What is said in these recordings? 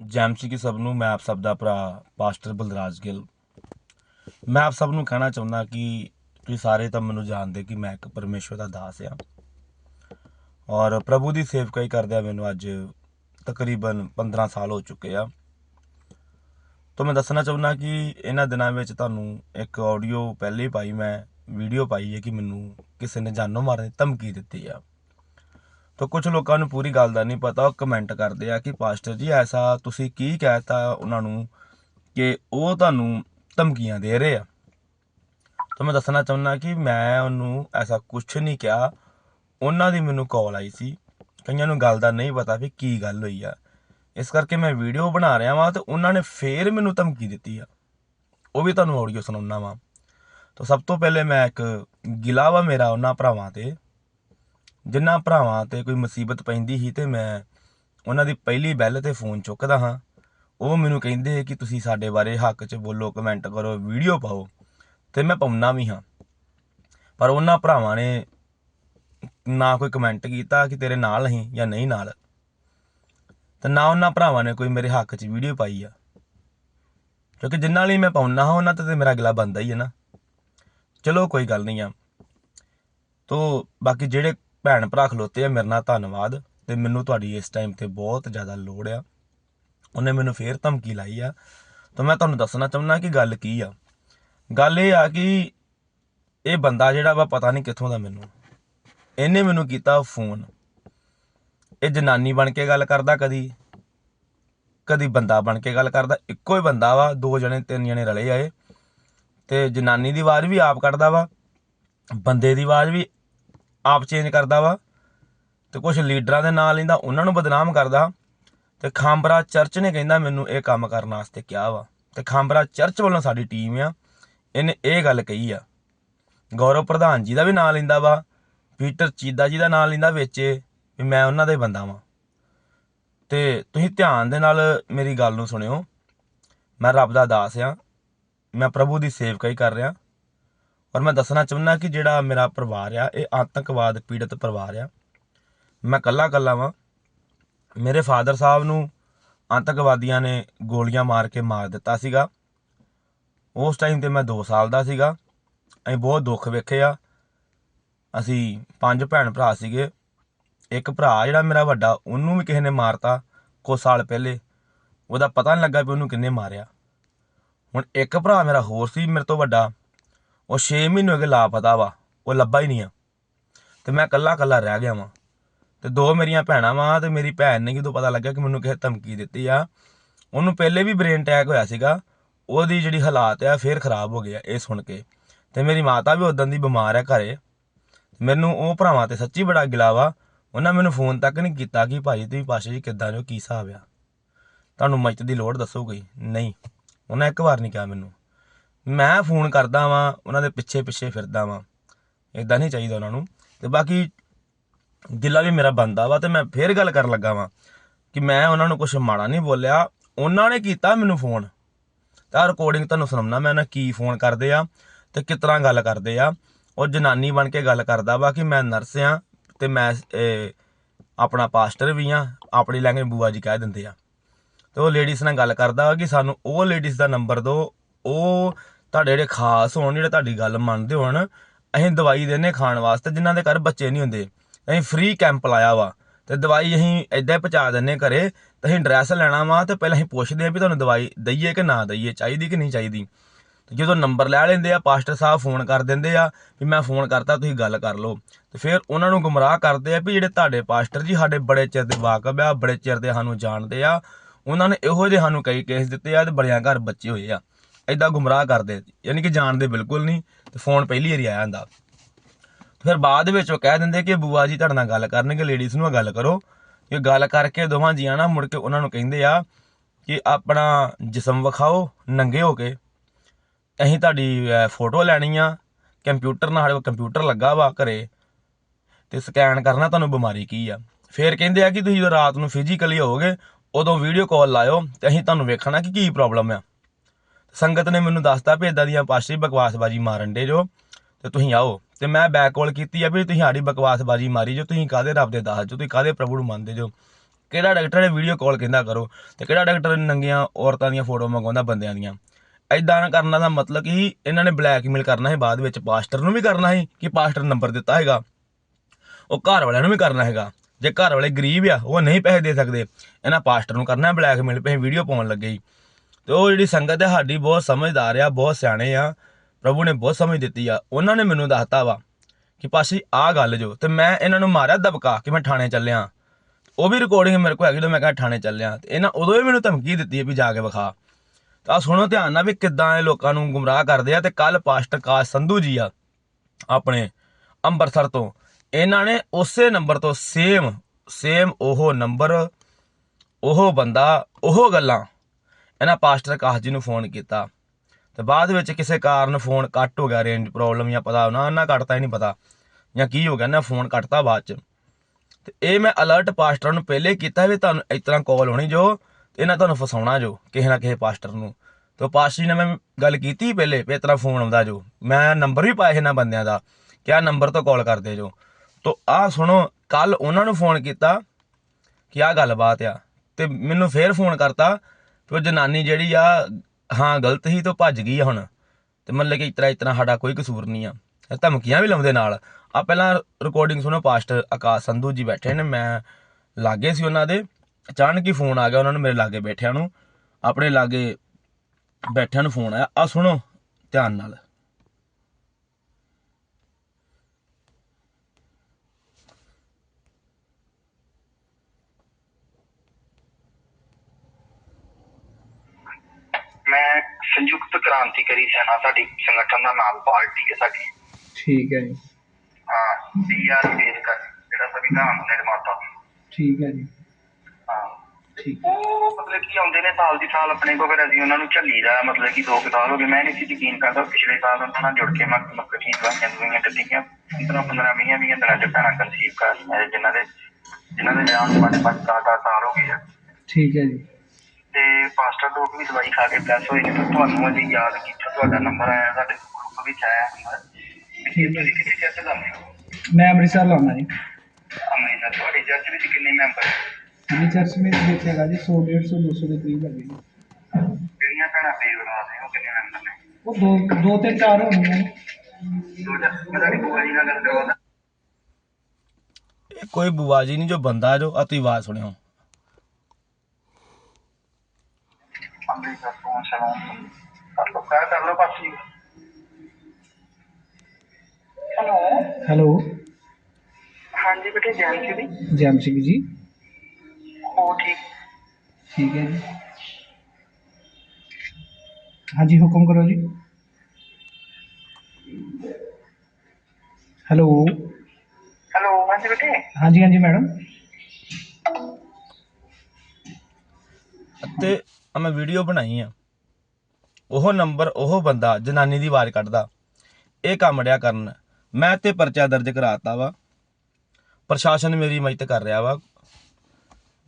Jam ਜੈਮਸੀ ਕੀ ਸਭ ਨੂੰ ਮੈਂ ਆਪ ਸਭ ਦਾ ਭਰਾ ਪਾਸਟਰ ਬਲਰਾਜ ਗਿੱਲ। ਮੈਂ ਆਪ ਸਭ ਨੂੰ ਕਹਿਣਾ ਚਾਹੁੰਦਾ ਕਿ ਤੁਸੀਂ ਸਾਰੇ ਤਾਂ ਮੈਨੂੰ ਜਾਣਦੇ ਕਿ ਮੈਂ ਇੱਕ ਪਰਮੇਸ਼ਵਰ ਦਾ ਦਾਸ ਆ ਔਰ ਪ੍ਰਭੂ ਦੀ ਸੇਵਕਾਈ ਕਰਦਿਆਂ ਮੈਨੂੰ ਅੱਜ ਤਕਰੀਬਨ 15 ਸਾਲ ਹੋ ਚੁੱਕੇ ਆ। ਤਾਂ ਮੈਂ ਦੱਸਣਾ ਚਾਹੁੰਦਾ ਕਿ ਇਹਨਾਂ ਦਿਨਾਂ ਵਿੱਚ ਤੁਹਾਨੂੰ ਇੱਕ ਆਡੀਓ ਪਹਿਲੇ ਪਾਈ, ਮੈਂ ਵੀਡੀਓ ਪਾਈ ਹੈ ਕਿ ਮੈਨੂੰ ਕਿਸੇ ਨੇ ਜਾਨੋਂ ਮਾਰਨ ਦੀ ਧਮਕੀ ਦਿੱਤੀ ਆ। ਤਾਂ ਕੁਝ ਲੋਕਾਂ ਨੂੰ ਪੂਰੀ ਗੱਲ ਦਾ ਨਹੀਂ ਪਤਾ, ਉਹ ਕਮੈਂਟ ਕਰਦੇ ਆ ਕਿ, ਪਾਸਟਰ ਜੀ, ਐਸਾ ਤੁਸੀਂ ਕੀ ਕਹਿਤਾ ਉਹਨਾਂ ਨੂੰ ਕਿ ਉਹ ਤੁਹਾਨੂੰ ਧਮਕੀਆਂ ਦੇ ਰਹੇ ਆ? ਤਾਂ ਮੈਂ ਦੱਸਣਾ ਚਾਹੁੰਦਾ ਕਿ ਮੈਂ ਉਹਨੂੰ ਐਸਾ ਕੁਝ ਨਹੀਂ ਕਿਹਾ। ਉਹਨਾਂ ਦੀ ਮੈਨੂੰ ਕਾਲ ਆਈ ਸੀ। ਕਈਆਂ ਨੂੰ ਗੱਲ ਦਾ ਨਹੀਂ ਪਤਾ ਵੀ ਕੀ ਗੱਲ ਹੋਈ ਆ। ਇਸ ਕਰਕੇ ਮੈਂ ਵੀਡੀਓ ਬਣਾ ਰਿਹਾ ਵਾਂ ਤੇ ਉਹਨਾਂ ਨੇ ਫੇਰ ਮੈਨੂੰ ਧਮਕੀ ਦਿੱਤੀ ਆ। ਉਹ ਵੀ ਤੁਹਾਨੂੰ ਆਡੀਓ ਸੁਣਾਉਣਾ ਵਾਂ। ਤਾਂ ਸਭ ਤੋਂ ਪਹਿਲੇ ਮੈਂ ਇੱਕ ਗਿਲਾ ਵਾ ਮੇਰਾ ਉਹਨਾਂ ਭਰਾਵਾਂ ਤੇ। ਜਿਨ੍ਹਾਂ ਭਰਾਵਾਂ ਤੇ ਕੋਈ ਮੁਸੀਬਤ ਪੈਂਦੀ ਸੀ ਤੇ ਮੈਂ ਉਹਨਾਂ ਦੀ ਪਹਿਲੀ ਬੈਲ ਤੇ ਫੋਨ ਚੁੱਕਦਾ ਹਾਂ। ਉਹ ਮੈਨੂੰ ਕਹਿੰਦੇ ਕਿ ਤੁਸੀਂ ਸਾਡੇ ਬਾਰੇ ਹੱਕ 'ਚ ਬੋਲੋ, ਕਮੈਂਟ ਕਰੋ, ਵੀਡੀਓ ਪਾਓ ਤੇ ਮੈਂ ਪਾਉਣਾ ਵੀ ਹਾਂ। ਪਰ ਉਹਨਾਂ ਭਰਾਵਾਂ ਨੇ ਨਾ ਕੋਈ ਕਮੈਂਟ ਕੀਤਾ ਕਿ ਤੇਰੇ ਨਾਲ ਹੀ ਜਾਂ ਨਹੀਂ ਨਾਲ। ਤੇ ਨਾ ਉਹਨਾਂ ਭਰਾਵਾਂ ਨੇ ਕੋਈ ਮੇਰੇ ਹੱਕ 'ਚ ਵੀਡੀਓ ਪਾਈ ਆ। ਕਿਉਂਕਿ ਜਿਨ੍ਹਾਂ ਲਈ ਮੈਂ ਪਾਉਣਾ ਹਾਂ, ਉਹਨਾਂ ਤੇ ਤੇ ਮੇਰਾ ਅਗਲਾ ਬੰਦਾ ਹੀ ਹੈ ਨਾ। ਚਲੋ ਕੋਈ ਗੱਲ ਨਹੀਂ ਆ। ਤੋ ਬਾਕੀ ਜਿਹੜੇ ਭੈਣ ਭਰਾ ਖਲੋਤੇ ਆ, ਮੇਰੇ ਨਾਲ ਧੰਨਵਾਦ। ਤੇ ਮੈਨੂੰ ਤੁਹਾਡੀ ਇਸ ਟਾਈਮ ਤੇ ਬਹੁਤ ਜ਼ਿਆਦਾ ਲੋੜ ਆ। ਉਹਨੇ ਮੈਨੂੰ ਫੇਰ ਧਮਕੀ ਲਾਈ ਆ। ਤਾਂ ਮੈਂ ਤੁਹਾਨੂੰ ਦੱਸਣਾ ਚਾਹੁੰਦਾ ਕਿ ਗੱਲ ਕੀ ਆ? ਗੱਲ ਇਹ ਆ ਕਿ ਇਹ ਬੰਦਾ ਜਿਹੜਾ ਵਾ, ਪਤਾ ਨਹੀਂ ਕਿੱਥੋਂ ਦਾ ਮੈਨੂੰ। ਇਹਨੇ ਮੈਨੂੰ ਕੀਤਾ ਫੋਨ। ਇਹ ਜਨਾਨੀ ਬਣ ਕੇ ਗੱਲ ਕਰਦਾ ਕਦੀ। ਕਦੀ ਬੰਦਾ ਬਣ ਕੇ ਗੱਲ ਕਰਦਾ। ਇੱਕੋ ਹੀ ਬੰਦਾ ਵਾ, ਦੋ ਜਣੇ, ਤਿੰਨ ਜਣੇ ਰਲੇ ਆਏ। ਤੇ ਜਨਾਨੀ ਦੀ ਆਵਾਜ਼ ਵੀ ਆਪ ਕੱਢਦਾ ਵਾ। ਬੰਦੇ ਦੀ ਆਵਾਜ਼ ਵੀ ਆਪ ਚੇਂਜ ਕਰਦਾ ਵਾ ਤੇ ਕੁਝ ਲੀਡਰਾਂ ਦੇ ਨਾਂ ਲੈਂਦਾ, ਉਹਨਾਂ ਨੂੰ ਬਦਨਾਮ ਕਰਦਾ ਤੇ ਖਾਂਬਰਾ ਚਰਚ ਨੇ ਕਹਿੰਦਾ ਮੈਨੂੰ ਇਹ ਕੰਮ ਕਰਨ ਵਾਸਤੇ ਕਿਹਾ ਵਾ ਤੇ ਖਾਂਬਰਾ ਚਰਚ ਵੱਲੋਂ ਸਾਡੀ ਟੀਮ ਆ, ਇਹਨੇ ਇਹ ਗੱਲ ਕਹੀ ਆ। ਗੌਰਵ ਪ੍ਰਧਾਨ ਜੀ ਦਾ ਵੀ ਨਾਂ ਲੈਂਦਾ ਵਾ, ਪੀਟਰ ਚੀਦਾ ਜੀ ਦਾ ਨਾਂ ਲੈਂਦਾ ਵਿੱਚ ਵੀ ਮੈਂ ਉਹਨਾਂ ਦਾ ਹੀ ਬੰਦਾ ਵਾਂ। ਤੇ ਤੁਸੀਂ ਧਿਆਨ ਦੇ ਨਾਲ ਮੇਰੀ ਗੱਲ ਨੂੰ ਸੁਣਿਓ, ਮੈਂ ਰੱਬ ਦਾ ਦਾਸ ਆ, ਮੈਂ ਪ੍ਰਭੂ ਦੀ ਸੇਵਕਾਈ ਕਰ ਰਿਹਾ। ਔਰ ਮੈਂ ਦੱਸਣਾ ਚਾਹੁੰਦਾ ਕਿ ਜਿਹੜਾ ਮੇਰਾ ਪਰਿਵਾਰ ਆ, ਇਹ ਆਤੰਕਵਾਦ ਪੀੜਤ ਪਰਿਵਾਰ ਆ। ਮੈਂ ਕੱਲਾ ਕੱਲਾ ਵਾਂ। ਮੇਰੇ ਫਾਦਰ ਸਾਹਿਬ ਨੂੰ ਆਤੰਕਵਾਦੀਆਂ ਨੇ ਗੋਲੀਆਂ ਮਾਰ ਕੇ ਮਾਰ ਦਿੱਤਾ ਸੀਗਾ। ਉਸ ਟਾਈਮ ਤੇ ਮੈਂ 2 ਸਾਲ ਦਾ ਸੀਗਾ। ਅਸੀਂ ਬਹੁਤ ਦੁੱਖ ਵੇਖੇ ਆ। ਅਸੀਂ ਪੰਜ ਭੈਣ ਭਰਾ ਸੀਗੇ। ਇੱਕ ਭਰਾ ਜਿਹੜਾ ਮੇਰਾ ਵੱਡਾ, ਉਹਨੂੰ ਵੀ ਕਿਸੇ ਨੇ ਮਾਰਤਾ ਕੁਝ ਸਾਲ ਪਹਿਲੇ। ਉਹਦਾ ਪਤਾ ਨਹੀਂ ਲੱਗਾ ਵੀ ਉਹਨੂੰ ਕਿੰਨੇ ਮਾਰਿਆ। ਹੁਣ ਇੱਕ ਭਰਾ ਮੇਰਾ ਹੋਰ ਸੀ ਮੇਰੇ ਤੋਂ ਵੱਡਾ। ਉਹ 6 ਮਹੀਨੇ ਹੋ ਗਏ ਲਾਪਤਾ ਵਾ, ਉਹ ਲੱਭਾ ਹੀ ਨਹੀਂ ਆ। ਤੇ ਮੈਂ ਇਕੱਲਾ ਇਕੱਲਾ ਰਹਿ ਗਿਆ ਵਾਂ। ਤੇ ਦੋ ਮੇਰੀਆਂ ਭੈਣਾਂ ਵਾਂ ਤੇ ਮੇਰੀ ਭੈਣ ਨੇ ਜਦੋਂ ਪਤਾ ਲੱਗਾ ਕਿ ਮੈਨੂੰ ਕਿਸੇ ਧਮਕੀ ਦਿੱਤੀ ਆ। ਉਹਨੂੰ ਪਹਿਲੇ ਵੀ ਬ੍ਰੇਨ ਅਟੈਕ ਹੋਇਆ ਸੀਗਾ, ਉਹਦੀ ਜਿਹੜੀ ਹਾਲਾਤ ਆ ਫੇਰ ਖਰਾਬ ਹੋ ਗਿਆ ਇਹ ਸੁਣ ਕੇ। ਤੇ ਮੇਰੀ ਮਾਤਾ ਵੀ ਉਦੋਂ ਦੀ ਬਿਮਾਰ ਹੈ ਘਰੇ। ਮੈਨੂੰ ਉਹ ਭਰਾਵਾਂ ਤੇ ਸੱਚੀ ਬੜਾ ਗਿਲਾ ਵਾ, ਉਹਨਾਂ ਮੈਨੂੰ ਫੋਨ ਤੱਕ ਨਹੀਂ ਕੀਤਾ ਕਿ ਭਾਜੀ ਤੁਸੀਂ ਪਾਸ਼ਾ ਜੀ ਕਿੱਦਾਂ ਜੋ, ਕੀ ਹਿਸਾਬ ਆ। ਤੁਹਾਨੂੰ ਮਦਦ ਦੀ ਲੋੜ ਦੱਸੋ ਕੋਈ? ਨਹੀਂ। ਉਹਨਾਂ ਇੱਕ ਵਾਰ ਨਹੀਂ ਕਿਹਾ ਮੈਨੂੰ। ਮੈਂ ਫੋਨ ਕਰਦਾ ਵਾਂ, ਉਹਨਾਂ ਦੇ ਪਿੱਛੇ ਪਿੱਛੇ ਫਿਰਦਾ ਵਾਂ। ਇਦਾਂ ਨਹੀਂ ਚਾਹੀਦਾ ਉਹਨਾਂ ਨੂੰ। ਤੇ ਬਾਕੀ ਗਿੱਲਾ ਵੀ ਮੇਰਾ ਬੰਦਾ ਵਾ ਤੇ ਮੈਂ ਫੇਰ ਗੱਲ ਕਰਨ ਲੱਗਾ ਵਾਂ ਕਿ ਮੈਂ ਉਹਨਾਂ ਨੂੰ ਕੁਝ ਮਾੜਾ ਨਹੀਂ ਬੋਲਿਆ। ਉਹਨਾਂ ਨੇ ਕੀਤਾ ਮੈਨੂੰ ਫੋਨ। ਤਾਂ ਰਿਕਾਰਡਿੰਗ ਤੁਹਾਨੂੰ ਸੁਣਾਉਣਾ ਮੈਂ ਉਹਨਾਂ ਕੀ ਫੋਨ ਕਰਦੇ ਆ ਤੇ ਕਿਸ ਤਰ੍ਹਾਂ ਗੱਲ ਕਰਦੇ ਆ। ਉਹ ਜਨਾਨੀ ਬਣ ਕੇ ਗੱਲ ਕਰਦਾ ਵਾ ਕਿ ਮੈਂ ਨਰਸ ਆ ਤੇ ਮੈਂ ਆਪਣਾ ਪਾਸਟਰ ਵੀ ਆ, ਆਪਣੀ ਲੈਂਗੁਏਜ ਬੂਆ ਜੀ ਕਹਿ ਦਿੰਦੇ ਆ। ਤੇ ਉਹ ਲੇਡੀਜ਼ ਨਾਲ ਗੱਲ ਕਰਦਾ ਵਾ ਕਿ ਸਾਨੂੰ ਉਹ ਲੇਡੀਜ਼ ਦਾ ਨੰਬਰ ਦਿਓ ਉਹ ਤੁਹਾਡੇ ਜਿਹੜੇ ਖਾਸ ਹੋਣ, ਜਿਹੜੇ ਤੁਹਾਡੀ ਗੱਲ ਮੰਨਦੇ ਹੋਣ, ਅਸੀਂ ਦਵਾਈ ਦਿੰਨੇ ਖਾਣ ਵਾਸਤੇ, ਜਿਨ੍ਹਾਂ ਦੇ ਘਰ ਬੱਚੇ ਨਹੀਂ ਹੁੰਦੇ। ਅਸੀਂ ਫ੍ਰੀ ਕੈਂਪ ਲਾਇਆ ਵਾ, ਤੇ ਦਵਾਈ ਅਸੀਂ ਏਦਾਂ ਹੀ ਪਹੁੰਚਾ ਦਿੰਨੇ ਘਰੇ, ਤੇ ਅਸੀਂ ਐਡਰੈਸ ਲੈਣਾ ਵਾ, ਤੇ ਪਹਿਲਾਂ ਅਸੀਂ ਪੁੱਛਦੇ ਆ ਵੀ ਤੁਹਾਨੂੰ ਦਵਾਈ ਦਈਏ ਕਿ ਨਾ ਦਈਏ, ਚਾਹੀਦੀ ਕਿ ਨਹੀਂ ਚਾਹੀਦੀ। ਤੇ ਜਦੋਂ ਨੰਬਰ ਲੈ ਲੈਂਦੇ ਆ, ਪਾਸਟਰ ਸਾਹਿਬ ਫੋਨ ਕਰ ਦਿੰਦੇ ਆ ਵੀ ਮੈਂ ਫੋਨ ਕਰਤਾ, ਤੁਸੀਂ ਗੱਲ ਕਰ ਲਓ। ਤੇ ਫਿਰ ਉਹਨਾਂ ਨੂੰ ਗੁੰਮਰਾਹ ਕਰਦੇ ਆ ਵੀ ਜਿਹੜੇ ਤੁਹਾਡੇ ਪਾਸਟਰ ਜੀ ਸਾਡੇ ਬੜੇ ਚਿਰ ਦੇ ਵਾਕਬ ਆ, ਬੜੇ ਚਿਰ ਦੇ ਸਾਨੂੰ ਜਾਣਦੇ ਆ। ਉਹਨਾਂ ਨੇ ਇਹੋ ਜਿਹੇ ਸਾਨੂੰ ਕਈ ਕੇਸ ਦਿੱਤੇ ਆ ਤੇ ਬੜਿਆਂ ਘਰ ਬੱਚੇ ਹੋਏ ਆ। ਐਦਾਂ ਗੁੰਮਰਾਹ ਕਰਦੇ, ਯਾਨੀ ਕਿ ਜਾਣਦੇ ਬਿਲਕੁਲ ਨਹੀਂ, ਤੇ ਫੋਨ ਪਹਿਲੀ ਵਾਰੀ ਆਇਆ ਹੁੰਦਾ। ਫਿਰ ਬਾਅਦ ਵਿੱਚ ਉਹ ਕਹਿ ਦਿੰਦੇ ਕਿ ਬੂਆ ਜੀ ਤੁਹਾਡੇ ਨਾਲ ਗੱਲ ਕਰਨਗੇ ਲੇਡੀਜ਼ ਨੂੰ ਗੱਲ ਕਰੋ। ਇਹ ਗੱਲ ਕਰਕੇ ਦੋਵਾਂ ਜੀਆਂ ਨਾ ਮੁੜ ਕੇ ਉਹਨਾਂ ਨੂੰ ਕਹਿੰਦੇ ਆ ਕਿ ਆਪਣਾ ਜਿਸਮ ਵਿਖਾਓ, ਨੰਗੇ ਹੋ ਕੇ। ਅਸੀਂ ਤੁਹਾਡੀ ਫੋਟੋ ਲੈਣੀ ਆ, ਕੰਪਿਊਟਰ ਨਾਲ ਸਾਡੇ ਕੋਲ ਕੰਪਿਊਟਰ ਲੱਗਾ ਵਾ ਘਰੇ, ਤੇ ਸਕੈਨ ਕਰਨਾ ਤੁਹਾਨੂੰ ਬਿਮਾਰੀ ਕੀ ਆ। ਫਿਰ ਕਹਿੰਦੇ ਆ ਕਿ ਤੁਸੀਂ ਜਦੋਂ ਰਾਤ ਨੂੰ ਫਿਜ਼ੀਕਲੀ ਹੋਵੋਗੇ, ਉਦੋਂ ਵੀਡੀਓ ਕਾਲ ਲਾਇਓ, ਤੇ ਅਸੀਂ ਤੁਹਾਨੂੰ ਵੇਖਣਾ ਕਿ ਕੀ ਪ੍ਰੋਬਲਮ ਆ। ਸੰਗਤ ਨੇ ਮੈਨੂੰ ਦੱਸਤਾ ਵੀ ਇਦਾਂ ਦੀਆਂ ਪਾਸ਼ੀ ਬਕਵਾਸਬਾਜੀ ਮਾਰਨ ਦੇ ਜੋ, ਤੇ ਤੁਸੀਂ ਆਓ। ਤੇ ਮੈਂ ਬੈਕ ਕਾਲ ਕੀਤੀ ਆ ਵੀ ਤੁਸੀਂ ਸਾਡੀ ਬਕਵਾਸਬਾਜੀ ਮਾਰੀ ਜੋ, ਤੁਸੀਂ ਕਾਦੇ ਰੱਬ ਦੇ ਦਾਸ ਜੋ, ਤੁਸੀਂ ਕਾਦੇ ਪ੍ਰਭੂ ਨੂੰ ਮੰਨਦੇ ਜੋ। ਕਿਹੜਾ ਡਾਕਟਰ ਨੇ ਵੀਡੀਓ ਕਾਲ ਕਹਿੰਦਾ ਕਰੋ, ਤੇ ਕਿਹੜਾ ਡਾਕਟਰ ਨੰਗੀਆਂ ਔਰਤਾਂ ਦੀਆਂ ਫੋਟੋ ਮੰਗਵਾਉਂਦਾ ਬੰਦਿਆਂ ਦੀਆਂ। ਐਦਾਂ ਕਰਨ ਦਾ ਮਤਲਬ ਕਿ ਇਹਨਾਂ ਨੇ ਬਲੈਕਮੇਲ ਕਰਨਾ ਹੈ ਬਾਅਦ ਵਿੱਚ ਪਾਸਟਰ ਨੂੰ ਵੀ ਕਰਨਾ ਹੈ ਕਿ ਪਾਸਟਰ ਨੰਬਰ ਦਿੱਤਾ ਹੈਗਾ। ਉਹ ਘਰ ਵਾਲਿਆਂ ਨੂੰ ਵੀ ਕਰਨਾ ਹੈਗਾ। ਜੇ ਘਰ ਵਾਲੇ ਗਰੀਬ ਆ, ਉਹ ਨਹੀਂ ਪੈਸੇ ਦੇ ਸਕਦੇ। ਇਹਨਾਂ ਪਾਸਟਰ ਨੂੰ ਕਰਨਾ ਬਲੈਕਮੇਲ ਪੈਸੇ ਵੀਡੀਓ ਪਾਉਣ ਲੱਗੇ ਈ। ਤੇ ਉਹ ਜਿਹੜੀ ਸੰਗਤ ਹੈ ਸਾਡੀ ਬਹੁਤ ਸਮਝਦਾਰ ਆ, ਬਹੁਤ ਸਿਆਣੇ ਆ, ਪ੍ਰਭੂ ਨੇ ਬਹੁਤ ਸਮਝ ਦਿੱਤੀ ਆ। ਉਹਨਾਂ ਨੇ ਮੈਨੂੰ ਦੱਸਤਾ ਵਾ ਕਿ ਪਾਸੀ ਆ ਗੱਲ ਜੋ, ਤੇ ਮੈਂ ਇਹਨਾਂ ਨੂੰ ਮਾਰਿਆ ਦਬਕਾ ਕਿ ਮੈਂ ਥਾਣੇ ਚੱਲਿਆ। ਉਹ ਵੀ ਰਿਕਾਰਡਿੰਗ ਮੇਰੇ ਕੋਲ ਹੈਗੀ ਜਦੋਂ ਮੈਂ ਕਿਹਾ ਥਾਣੇ ਚੱਲਿਆ। ਤੇ ਇਹਨਾਂ ਉਦੋਂ ਹੀ ਮੈਨੂੰ ਧਮਕੀ ਦਿੱਤੀ ਹੈ ਵੀ ਜਾ ਕੇ ਵਿਖਾ। ਤਾਂ ਆਹ ਸੁਣੋ ਧਿਆਨ ਨਾਲ ਵੀ ਕਿੱਦਾਂ ਇਹ ਲੋਕਾਂ ਨੂੰ ਗੁੰਮਰਾਹ ਕਰਦੇ ਆ ਤੇ ਕੱਲ ਪਾਸਟਰ ਕਾਸ਼ ਸੰਧੂ ਜੀ ਆ, ਆਪਣੇ ਅੰਮ੍ਰਿਤਸਰ ਤੋਂ, ਇਹਨਾਂ ਨੇ ਉਸੇ ਨੰਬਰ ਤੋਂ ਸੇਮ ਸੇਮ ਉਹ ਨੰਬਰ ਉਹ ਬੰਦਾ, ਉਹ ਗੱਲਾਂ ਇਹਨਾਂ ਪਾਸਟਰ ਕਾਸ਼ ਜੀ ਨੂੰ ਫੋਨ ਕੀਤਾ ਤੇ ਬਾਅਦ ਵਿੱਚ ਕਿਸੇ ਕਾਰਨ ਫੋਨ ਕੱਟ ਹੋ ਗਿਆ ਰੇਂਜ ਪ੍ਰੋਬਲਮ ਜਾਂ ਪਤਾ ਨਾ ਨਾ ਕੱਟਤਾ ਹੀ ਨਹੀਂ ਪਤਾ ਜਾਂ ਕੀ ਹੋ ਗਿਆ ਨਾ ਫੋਨ ਕੱਟਤਾ ਬਾਅਦ ਚ। ਤੇ ਇਹ ਮੈਂ ਅਲਰਟ ਪਾਸਟਰ ਨੂੰ ਪਹਿਲੇ ਕੀਤਾ ਵੀ ਤੁਹਾਨੂੰ ਇਸ ਤਰ੍ਹਾਂ ਕਾਲ ਹੋਣੀ ਜੋ ਤੇ ਇਹਨਾਂ ਤੁਹਾਨੂੰ ਫਸਾਉਣਾ ਜੋ, ਕਿਸੇ ਨਾ ਕਿਸੇ ਪਾਸਟਰ ਨੂੰ। ਤੇ ਪਾਸਟਰ ਜੀ ਨੇ ਮੈਂ ਗੱਲ ਕੀਤੀ ਪਹਿਲੇ ਵੀ ਇਸ ਤਰ੍ਹਾਂ ਫੋਨ ਆਉਂਦਾ ਜੋ। ਮੈਂ ਨੰਬਰ ਵੀ ਪਾਇਆ ਇਹਨਾਂ ਬੰਦਿਆਂ ਦਾ ਕਿ ਆਹ ਨੰਬਰ ਤੋਂ ਕਾਲ ਕਰਦੇ ਜੋ। ਤੋ ਆਹ ਸੁਣੋ ਕੱਲ ਉਹਨਾਂ ਨੂੰ ਫੋਨ ਕੀਤਾ ਕਿ ਆਹ ਗੱਲਬਾਤ ਆ। ਤੇ ਮੈਨੂੰ ਫੇਰ ਫੋਨ ਕਰਤਾ ਕਿ ਉਹ ਜਨਾਨੀ ਜਿਹੜੀ ਆ, ਹਾਂ, ਗਲਤ ਹੀ ਤੋਂ ਭੱਜ ਗਈ ਆ ਹੁਣ। ਤੇ ਮਤਲਬ ਕਿ ਇਤਰਾ ਇਤਨਾ ਸਾਡਾ ਕੋਈ ਕਸੂਰ ਨਹੀਂ ਆ। ਧਮਕੀਆਂ ਵੀ ਲਾਉਂਦੇ ਨਾਲ। ਆ ਪਹਿਲਾਂ ਰਿਕਾਰਡਿੰਗ ਸੁਣੋ, ਪਾਸਟਰ ਆਕਾਸ਼ ਸੰਧੂ ਜੀ ਬੈਠੇ ਨੇ। ਮੈਂ ਲਾਗੇ ਸੀ ਉਹਨਾਂ ਦੇ। ਅਚਾਨਕ ਹੀ ਫੋਨ ਆ ਗਿਆ ਉਹਨਾਂ ਨੂੰ ਮੇਰੇ ਲਾਗੇ ਬੈਠਿਆਂ ਨੂੰ। ਆਪਣੇ ਲਾਗੇ ਬੈਠਿਆਂ ਨੂੰ ਫੋਨ ਆਇਆ। ਆ ਸੁਣੋ, ਧਿਆਨ ਨਾਲ ਮੈਂ ਸੰਯੁਕਤ ਕ੍ਰਾਂਤੀਕਾਰੀ ਸੈਨਾ ਸਾਡੀ ਸੰਗਠਨ ਦਾ ਨਾਮ ਪਾਰਟੀ ਹੈ ਸਾਡੀ। ਠੀਕ ਹੈ ਜੀ। ਹਾਂ ਬੀਆਰ ਅੰਬੇਦਕਰ ਜਿਹੜਾ ਸੰਵਿਧਾਨ ਨਿਰਮਾਤਾ। ਠੀਕ ਹੈ ਜੀ। ਹਾਂ। ਠੀਕ। ਉਹ ਮਤਲਬ ਕਿ ਆਉਂਦੇ ਨੇ ਸਾਲ ਦੀ ਸਾਲ ਆਪਣੇ ਕੋਲ ਫਿਰ ਅਸੀਂ ਉਹਨਾਂ ਨੂੰ ਝੱਲੀਦਾ ਮਤਲਬ ਕਿ ਦੋ ਕੁ ਸਾਲ ਹੋ ਗਏ। ਮੈਂ ਨਹੀਂ ਸੀ ਯਕੀਨ ਕਰਦਾ ਪਿਛਲੇ ਸਾਲ ਉਹਨਾਂ ਨਾਲ ਜੁੜ ਕੇ ਮੈਂ ਮਤਲਬ ਕਿ ਦਵਾਈਆਂ ਦੁਆਈਆਂ ਦਿੱਤੀਆਂ 15 15 20 20 ਦਿਨਾਂ ਚ ਭੈਣਾਂ ਕਨਸੀਵ ਕਰ ਜਿਨ੍ਹਾਂ ਦੇ ਜਿਨ੍ਹਾਂ ਦੇ ਵਿਆਹ ਨੂੰ ਪੰਜ ਦਸ ਦਸ ਸਾਲ ਹੋ ਗਏ ਆ। ਠੀਕ ਹੈ ਜੀ। ਤੇ ਪਾਸਟਰ ਲੋਕ ਵੀ ਦਵਾਈ ਖਾ ਕੇ ਬਲੈਸ ਹੋਏ ਨੇ। ਤੇ ਤੁਹਾਨੂੰ ਅਸੀਂ ਯਾਦ ਕੀਤਾ ਤੁਹਾਡਾ ਨੰਬਰ ਆਇਆ ਸਾਡੇ ਗਰੁੱਪ ਵਿੱਚ ਆਇਆ ਨੰਬਰ ਕਿ ਤੁਸੀਂ ਕਿੱਥੇ ਚਰਚ ਲਾਉਂਦੇ ਹੋ? ਮੈਂ ਅੰਮ੍ਰਿਤਸਰ ਲਾਉਣਾ ਜੀ। ਅੰਮ੍ਰਿਤਸਰ ਤੁਹਾਡੀ ਚਰਚ ਵਿੱਚ ਕਿੰਨੇ ਮੈਂਬਰ ਹੈ ਮੇਰੀ ਚਰਚ ਵਿੱਚ ਦੇਖੇਗਾ ਜੀ 100 150 200 ਦੇ ਕਰੀਬ ਹੈਗੇ ਜੀ ਕਿੰਨੀਆਂ ਭੈਣਾਂ ਪੇ ਬਣਾਉਂਦੇ ਹੋ ਕਿੰਨੇ ਮੈਂਬਰ ਨੇ? ਉਹ ਦੋ ਦੋ ਤੇ ਚਾਰ ਹੋਣਗੇ ਜੀ ਦੋ ਚਾਰ ਮੈਂ ਤੁਹਾਡੀ ਬੁਆ ਜੀ ਨਾਲ ਗੱਲ ਕਰਵਾਉਂਦਾ ਇਹ ਕੋਈ ਬੁਆ ਜੀ ਨਹੀਂ ਜੋ ਬੰਦਾ ਜੋ ਆ ਤੁਸੀਂ ਆਵਾਜ਼ ਸੁਣਿਓ। ਅੰਮ੍ਰਿਤਸਰ ਤੋਂ ਸਲਾਮ ਕਰ ਲੋ ਕਰ ਕਰ ਲੋ ਪਾਸੀ ਹੈਲੋ ਹੈਲੋ ਹਾਂਜੀ ਬੇਟੇ ਜੈਨ ਜੀ ਦੀ ਜੈਮ ਸਿੰਘ ਜੀ। ਹੋ ਠੀਕ? ਠੀਕ ਹੈ ਜੀ। ਹਾਂਜੀ ਹੁਕਮ ਕਰੋ ਜੀ। ਹੈਲੋ ਹੈਲੋ ਹਾਂਜੀ ਬੇਟੇ। ਹਾਂਜੀ ਹਾਂਜੀ ਮੈਡਮ। ਅਤੇ ਆ ਮੈਂ ਵੀਡੀਓ ਬਣਾਈ ਆ। ਉਹ ਨੰਬਰ ਉਹ ਬੰਦਾ ਜਨਾਨੀ ਦੀ ਆਵਾਜ਼ ਕੱਢਦਾ। ਇਹ ਕੰਮ ਡਿਆ ਕਰਨ। ਮੈਂ ਤੇ ਪਰਚਾ ਦਰਜ ਕਰਾਤਾ ਵਾ। ਪ੍ਰਸ਼ਾਸਨ ਮੇਰੀ ਮਦਦ ਕਰ ਰਿਹਾ ਵਾ।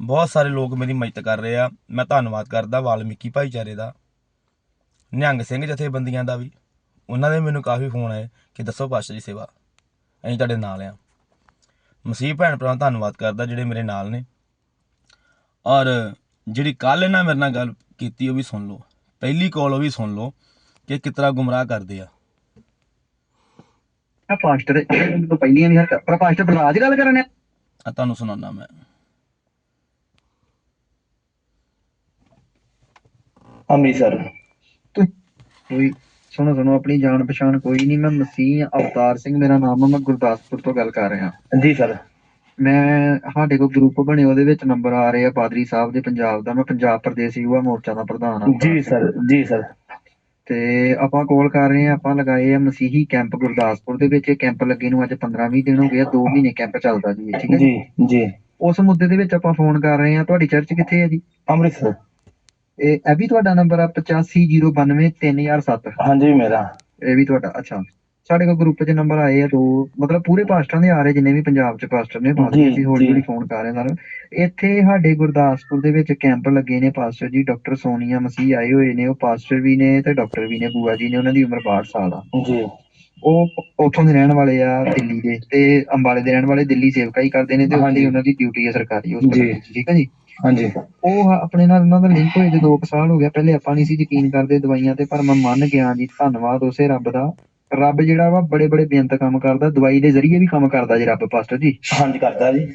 ਬਹੁਤ ਸਾਰੇ ਲੋਕ ਮੇਰੀ ਮਦਦ ਕਰ ਰਹੇ ਆ। ਮੈਂ ਧੰਨਵਾਦ ਕਰਦਾ ਵਾਲਮੀਕੀ ਭਾਈਚਾਰੇ ਦਾ। ਨਿਹੰਗ ਸਿੰਘ ਜਥੇਬੰਦੀਆਂ ਦਾ ਵੀ। ਉਹਨਾਂ ਦੇ ਮੈਨੂੰ ਕਾਫੀ ਫੋਨ ਆਏ ਕਿ ਦੱਸੋ ਪਾਸ਼ਾ ਜੀ ਸੇਵਾ। ਅਸੀਂ ਤੁਹਾਡੇ ਨਾਲ ਆ। ਮਸੀਹ ਭੈਣ ਭਰਾ ਧੰਨਵਾਦ ਕਰਦਾ ਜਿਹੜੇ ਮੇਰੇ ਨਾਲ ਨੇ। ਔਰ ਜਿਹੜੀ ਕੱਲ ਇਹਨਾਂ ਮੇਰੇ ਨਾਲ ਗੱਲ ਕੀਤੀ ਉਹ ਵੀ ਸੁਣ ਲਓ। ਪਹਿਲੀ ਕਾਲ ਉਹ ਵੀ ਸੁਣ ਲਓ ਕਿ ਕਿਸ ਤਰ੍ਹਾਂ ਗੁੰਮਰਾਹ ਕਰਦੇ ਆ। ਆ ਪਾਸਟਰ ਇਹ ਤੋਂ ਪਹਿਲੀਆਂ ਵੀ ਹਰ ਪਰ ਪਾਸਟਰ ਬਲਰਾਜ ਗੱਲ ਕਰਨ ਆ ਆ ਤੁਹਾਨੂੰ ਸੁਣਾਉਣਾ ਮੈਂ। ਅੰਮ੍ਰਿਤਸਰ। ਤੂੰ ਕੋਈ ਸੁਣੋ ਸੁਣੋ ਆਪਣੀ ਜਾਣ ਪਛਾਣ ਕੋਈ ਨਹੀਂ। ਮੈਂ ਮਸੀਹ ਅਵਤਾਰ ਸਿੰਘ ਮੇਰਾ ਨਾਮ ਆ। ਮੈਂ ਗੁਰਦਾਸਪੁਰ ਤੋਂ ਗੱਲ ਕਰ ਰਿਹਾ। ਜੀ ਸਰ। ਮੈਂ ਸਾਡੇ ਕੋਲ ਗਰੁੱਪ ਬਣੇ ਉਹਦੇ ਵਿੱਚ ਨੰਬਰ ਆ ਰਹੇ ਆ ਪਾਦਰੀ ਸਾਹਿਬ ਦੇ ਪੰਜਾਬ ਦਾ ਮੈਂ ਪੰਜਾਬ ਪ੍ਰਦੇਸ਼ ਯੁਵਾ ਮੋਰਚਾ ਦਾ ਪ੍ਰਧਾਨ ਆ ਜੀ ਸਰ ਜੀ ਸਰ। ਤੇ ਆਪਾਂ ਕਾਲ ਕਰ ਰਹੇ ਆ ਆਪਾਂ ਲਗਾਏ ਆ ਮਸੀਹੀ ਕੈਂਪ ਗੁਰਦਾਸਪੁਰ ਦੇ ਵਿੱਚ ਇਹ ਕੈਂਪ ਲੱਗੇ ਨੂੰ ਅੱਜ 15-20 ਦਿਨ ਹੋ ਗਏ ਆ 2 ਮਹੀਨੇ ਕੈਂਪ ਚੱਲਦਾ ਜੀ ਠੀਕ ਹੈ ਜੀ? ਜੀ ਉਸ ਮੁੱਦੇ ਦੇ ਵਿੱਚ ਆਪਾਂ ਫੋਨ ਕਰ ਰਹੇ ਆ ਤੁਹਾਡੀ ਚਰਚ ਕਿੱਥੇ ਹੈ ਜੀ? ਅੰਮ੍ਰਿਤਸਰ। ਇਹ ਇਹ ਵੀ ਤੁਹਾਡਾ ਨੰਬਰ ਆ 8509233007 ਹਾਂਜੀ ਮੇਰਾ। ਇਹ ਵੀ ਤੁਹਾਡਾ ਅੱਛਾ। ਸਾਡੇ ਕੋਲ ਗਰੁੱਪ 'ਚ ਨੰਬਰ ਆਏ ਆ ਦੋ ਮਤਲਬ ਪੂਰੇ ਪਾਸਟਰਾਂ ਦੇ ਆ ਰਹੇ ਜਿੰਨੇ ਵੀ ਪੰਜਾਬ 'ਚ ਪਾਸਟਰ ਨੇ ਜੀ, ਅਸੀਂ ਹੌਲੀ ਜੀ। ਹੌਲੀ ਫੋਨ ਕਰ ਰਹੇ ਸਾਰੇ ਇੱਥੇ ਸਾਡੇ ਗੁਰਦਾਸਪੁਰ ਦੇ ਵਿੱਚ ਕੈਂਪ ਲੱਗੇ ਨੇ ਪਾਸਟਰ ਜੀ ਡਾਕਟਰ ਸੋਨੀਆ ਮਸੀਹ ਆਏ ਹੋਏ ਨੇ ਉਹ ਪਾਸਟਰ ਵੀ ਨੇ ਤੇ ਡਾਕਟਰ ਵੀ ਨੇ ਬੂਆ ਜੀ ਨੇ ਉਹਨਾਂ ਦੀ ਉਮਰ 62 ਸਾਲ ਆ ਜੀ ਉਹ ਉੱਥੋਂ ਦੇ ਰਹਿਣ ਵਾਲੇ ਆ ਦਿੱਲੀ ਦੇ ਤੇ ਅੰਬਾਲੇ ਦੇ ਰਹਿਣ ਵਾਲੇ ਦਿੱਲੀ ਸੇਵਕਾਈ ਕਰਦੇ ਨੇ ਤੇ। ਉਹਨਾਂ ਦੀ ਡਿਊਟੀ ਹੈ ਸਰਕਾਰੀ ਉਸ ਜੀ। ਠੀਕ ਹੈ ਜੀ ਹਾਂਜੀ ਉਹ ਆਪਣੇ ਨਾਲ ਉਹਨਾਂ ਦਾ ਲਿੰਕ ਹੋਏ ਤੇ 2 ਸਾਲ ਹੋ ਗਿਆ ਪਹਿਲੇ ਆਪਾਂ ਨਹੀਂ ਸੀ ਯਕੀਨ ਕਰਦੇ ਦਵਾਈਆਂ ਤੇ ਪਰ ਮੈਂ ਮੰਨ ਗਿਆ ਜੀ ਧੰਨਵਾਦ ਉਸੇ ਰੱਬ ਦਾ ਰੱਬ ਜਿਹੜਾ ਵਾ ਬੜੇ ਬੜੇ ਬੇਅੰਤ ਕੰਮ ਕਰਦਾ ਦਵਾਈ ਦੇ ਜ਼ਰੀਏ ਵੀ ਕੰਮ ਕਰਦਾ ਜੀ ਰੱਬ ਪਾਸਟਰ ਜੀ। ਹਾਂਜੀ ਕਰਦਾ ਜੀ।